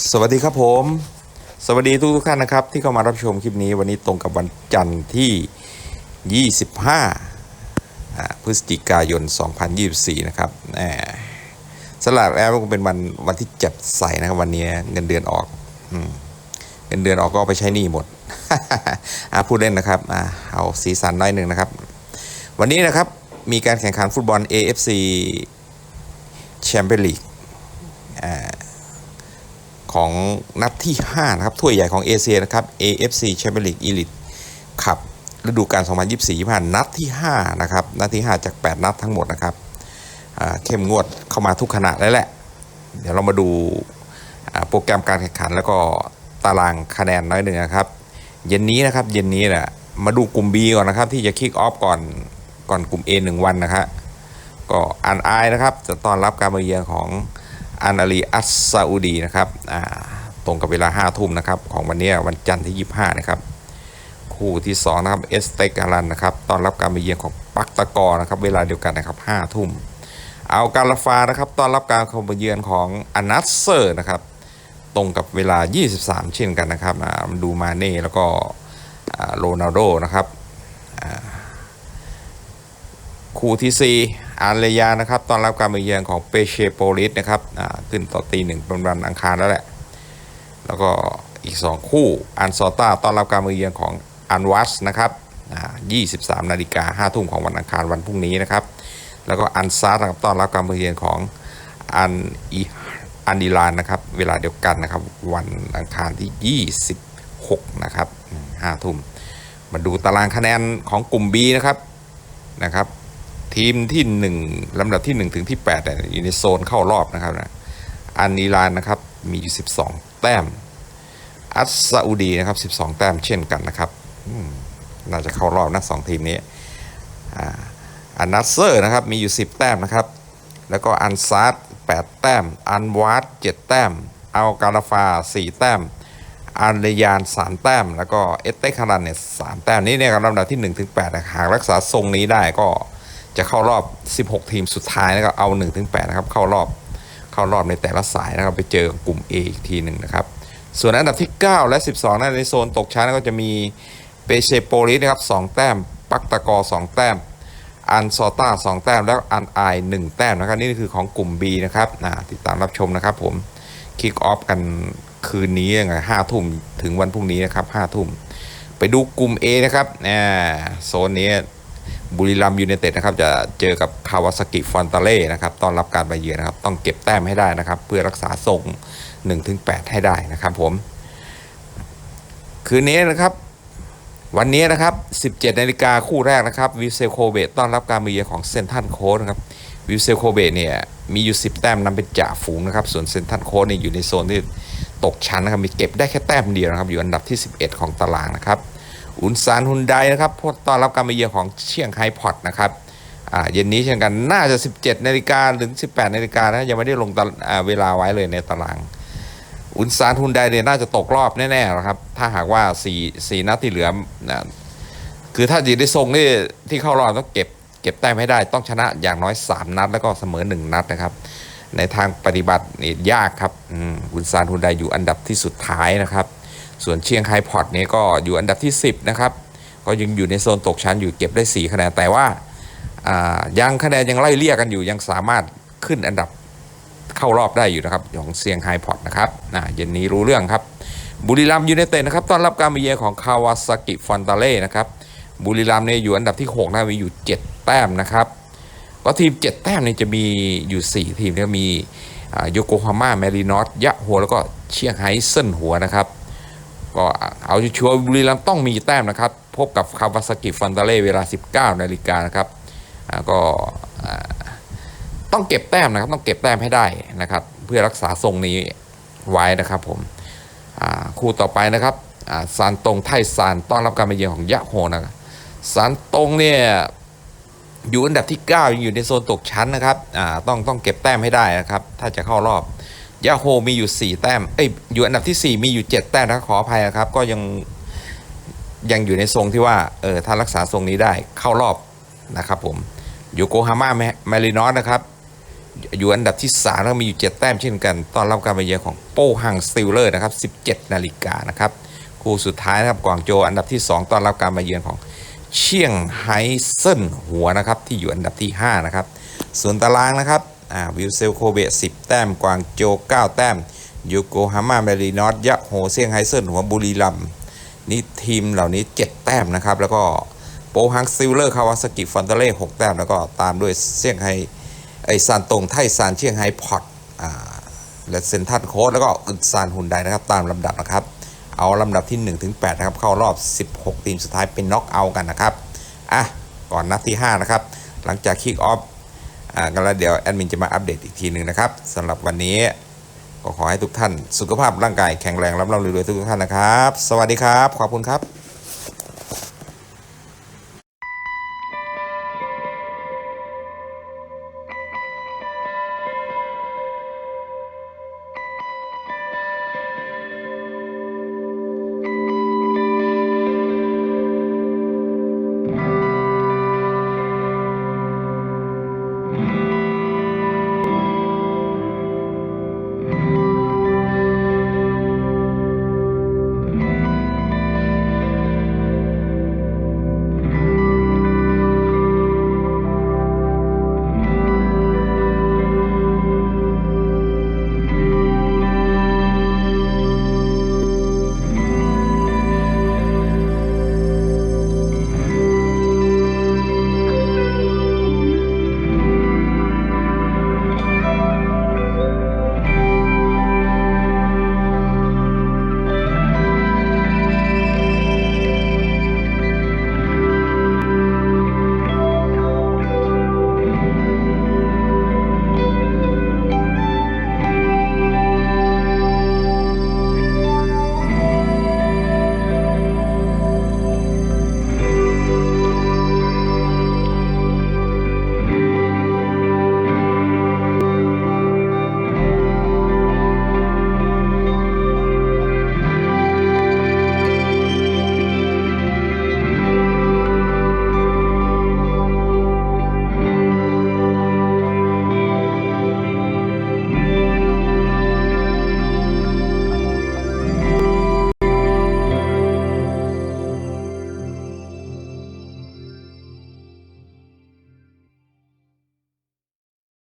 สวัสดีครับผม สวัสดีทุกทุกท่านนะครับ ที่เข้ามารับชมคลิปนี้วันนี้ตรงกับวันจันทร์ที่ 25อ่าพฤศจิกายน 2024 นะครับสลับแล้วก็เป็นวันวันที่เจ็บใส่นะครับวันนี้เงินเดือนออกเงินเดือนออกก็ไปใช้หนี้หมดอะพูดเล่นนะครับเอาสีสันน้อยหนึ่งนะครับ วันนี้นะครับมีการแข่งขันฟุตบอล AFC Champions League ของนัดที่ 5 นะครับ ถ้วยใหญ่ของเอเชียนะครับ AFC Champions League Elite ขับฤดูกาล 2024-25นัดที่ 5 นะครับ นัดที่ 5 จาก 8 นัดทั้งหมดนะครับเข้มงวดเข้ามาทุกขณะแล้วแหละ เดี๋ยวเรามาดูโปรแกรมการแข่งขันแล้วก็ตารางคะแนนน้อยหนึ่งนะครับ เย็นนี้นะครับ เย็นนี้แหละมาดูกลุ่ม B ก่อนนะครับ ที่จะคิกออฟก่อนก่อนกลุ่ม A หนึ่งวันนะครับก็อันไอายนะครับ จะต้อนรับการมาเยือนของ อันอาลีอัสซาอุดีนะครับตรงกับเวลา5้าทุ่มนะครับของวันนี้วันจันทร์ที่ 25 นะครับ คู่ที่ 2 นะครับเอสเตกาลันนะครับต้อนรับการมาเยือนของปักตะกอนะครับเวลาเดียวกันนะครับ5้าทุ่มเอาการลาฟานะครับต้อนรับการเข้ามาเยือนของอนัสเซอร์นะครับตรงกับเวลา 23 เช่นกันนะครับมาดูมาเน่แล้วก็โรนัลโดนะครับคู่ที่ 4 อารเลยานะครับตอนรับการมาเยือนของเปเชโปลิสนะครับอ่าขึ้นต่อตีหนึ่งเป็นวันอังคารแล้วแหละ แล้วก็อีก 2 คู่อันซอต้าตอนรับการมาเยือนของอันวัสนะครับอ่า23นาฬิกา5ทุ่มของวันอังคารวันพรุ่งนี้นะครับ แล้วก็อันซาร์นะครับต้อนรับการมาเยือนของอันอีอันดีลานนะครับ เวลาเดียวกันนะครับ วันอังคารที่ 26 นะครับ5ทุ่มมาดูตารางคะแนนของกลุ่ม B นะครับนะครับ ทีมที่ 1ลำดับที่ 1 ถึงที่8เนี่ยอยู่ในโซนเข้ารอบนะครับนะอันนีลานนะครับมีอยู่ 12 แต้ม อัสซาอุดีนะครับ 12 แต้มเช่นกันนะครับน่าจะเข้ารอบนะสองทีมนี้อันนัสเซอร์นะครับมีอยู่ 10 แต้มนะครับ แล้วก็อันซาร์8แต้ม อันวาด7แต้มเอาการาฟา 4 แต้ม อันเลยาน 3 แต้ม แล้วก็เอสเตคารันเนี่ยสแต้มนี่เนี่ยครับลำดับที่1ถึง8หากรักษาทรงนี้ได้ก็ จะเข้ารอบ 16 ทีมสุดท้ายนะครับเอา1ถึง8นะครับเข้ารอบเข้ารอบในแต่ละสายนะครับไปเจอกลุ่ม A อีกทีหนึ่งนะครับ ส่วนอันดับที่ 9 และ 12นั่นในโซนตกชั้นก็จะมีเปเชโปลิสนะครับ2แต้ม ปักตะกอ 2 แต้ม อันซอต้า 2 แต้ม แล้วอันไอหนึ่งแต้มนะครับนี่คือของกลุ่ม B นะครับติดตามรับชมนะครับผมคิกออฟกันคืนนี้ยังไงห้าทุ่มถึงวันพรุ่งนี้นะครับห้าทุ่มไปดูกลุ่ม A นะครับโซนนี้ บุรีรัมย์ยูไนเต็ดนะครับจะเจอกับคาวาซากิฟอนตาเล่นะครับต้อนรับการไปเยือนนะครับ ต้องเก็บแต้มให้ได้นะครับ เพื่อรักษาทรง 1-8 ให้ได้นะครับผม คืนนี้นะครับวันนี้นะครับ 17 นาฬิกาคู่แรกนะครับวิเซลโคเบตต้อนรับการมาเยือนของเซนทันโค้ดนะครับวิเซลโคเบตเนี่ยมีอยู่ 10 แต้มนำเป็นจ่าฝูงนะครับ ส่วนเซนทันโค้ดเนี่ยอยู่ในโซนที่ตกชั้นนะครับมีเก็บได้แค่แต้มเดียวนะครับ อยู่อันดับที่ 11 ของตารางนะครับ อุนซานฮุนไดนะครับพต้อนรับการมาเยือนของเชียงไฮพอตนะครับเย็นนี้เช่นกันน่าจะ 17นาฬิกาถึง 18นาฬิกานะยังไม่ได้ลงเวลาไว้เลยในตาราง อุนซานฮุนไดเนี่ยน่าจะตกรอบแน่ๆนะครับ ถ้าหากว่า4 4นัดที่เหลือนะคือถ้าจีได้ทรงที่ที่เข้ารอบต้องเก็บเก็บแต้มให้ได้ต้องชนะอย่างน้อย 3 นัด แล้วก็เสมอ 1 นัดนะครับ ในทางปฏิบัตินี่ยากครับอุนซานฮุนไดอยู่อันดับที่สุดท้ายนะครับ ส่วนเชียงไฮพอตเนี่ยก็อยู่อันดับที่ 10 นะครับ ก็ยังอยู่ในโซนตกชั้นอยู่เก็บได้ 4 คะแนน แต่ว่ายังคะแนนยังไล่เลี่ยกันอยู่ยังสามารถขึ้นอันดับเข้ารอบได้อยู่นะครับของเซียงไฮพอตนะครับอ่าเย็นนี้รู้เรื่องครับ บุรีรัมย์ยูไนเต็ดนะครับต้อนรับการมาเยือนของคาวาซากิฟอนตาเล่นะครับบุรีรัมย์เนี่ยอยู่อันดับที่6นะมีอยู่ 7 แต้มนะครับก็ทีม 7 แต้มเนี่ยจะมีอยู่ 4 ทีมก็มีโยโกฮาม่าแมรินอสยะหัวแล้วก็เชียงไฮเซินหัวนะครับ ก็เอาชัวร์บุรีรัมย์ต้องมีแต้มนะครับ พบกับคาวาซากิฟอนตาเล่เวลา 19 นาฬิกานะครับก็ต้องเก็บแต้มนะครับ ต้องเก็บแต้มให้ได้นะครับ เพื่อรักษาทรงนี้ไว้นะครับผมคู่ต่อไปนะครับซานตงไทซานต้อนรับการมาเยือนของยะโฮนะครับซานตงเนี่ยอยู่อันดับที่ 9 ยังอยู่ในโซนตกชั้นนะครับต้องต้องเก็บแต้มให้ได้นะครับ ถ้าจะเข้ารอบ ยะโฮมีอยู่ 4 แต้ม เอ้ย อยู่อันดับที่ 4 มีอยู่ 7 แต้มนะขออภัยครับ ก็ยังยังอยู่ในทรงที่ว่า เออ ถ้ารักษาทรงนี้ได้เข้ารอบนะครับผมโยโกฮาม่าแมรินอสนะครับ อยู่อันดับที่3แล้วก็มีอยู่ 7 แต้มเช่นกันตอนรับการมาเยือนของโป้ฮังสติลเลอร์นะครับ 17 นาฬิกานะครับ คู่สุดท้ายนะครับกวางโจอันดับที่ 2ตอนรับการมาเยือนของเชียงไฮเซินหัวนะครับที่อยู่อันดับที่ 5 นะครับ ส่วนตารางนะครับ วิลเซลโคเบะ10 แต้ม กวางโจ 9 แต้ม ยูโกฮาม่าเมรีนอสยะโฮเซียงไฮเซินหัวบุรีรัมนี่ทีมเหล่านี้ 7 แต้มนะครับ แล้วก็โปฮังซิลเลอร์คาวาซากิฟอนเตเล่6แต้ม แล้วก็ตามด้วยเซี่ยงไฮไอซานตงไทซานเชียงไฮพอตอ่าและเซนทันโค้ดแล้วก็อึดซานฮุนไดนะครับตามลำดับนะครับ เอาลำดับที่ 1 ถึง 8 นะครับ เข้ารอบ 16 ทีมสุดท้ายเป็นน็อกเอาท์กันนะครับ อะ ก่อนนัดที่ 5 นะครับ หลังจากคิกออฟ อ่ากันแล้วเดี๋ยวแอดมินจะมาอัปเดตอีกทีหนึ่งนะครับสำหรับวันนี้ก็ขอให้ทุกท่าน สุขภาพร่างกายแข็งแรงรับรองรวยๆทุกท่านนะครับ สวัสดีครับ ขอบคุณครับ